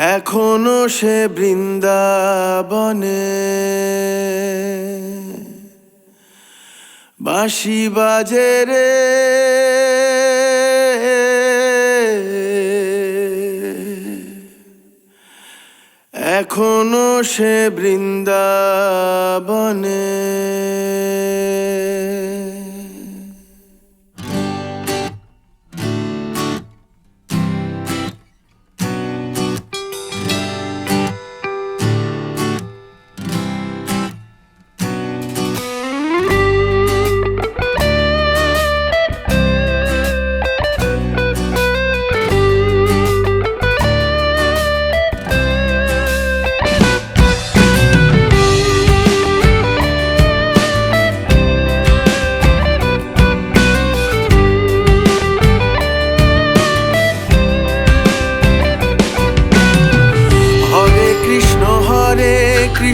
এখনও সে বৃন্দাবনে। বাঁশি বাজে রে। এখনও সে বৃন্দাবনে।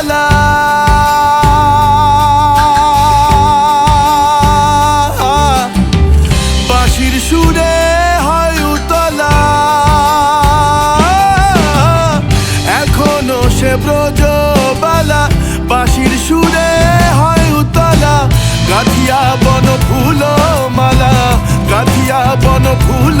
ব্রজবালা বাঁশির সুরে উতলা। এখনও বাঁশির সুরে উতলা। বন ফুল মালা বন ফুল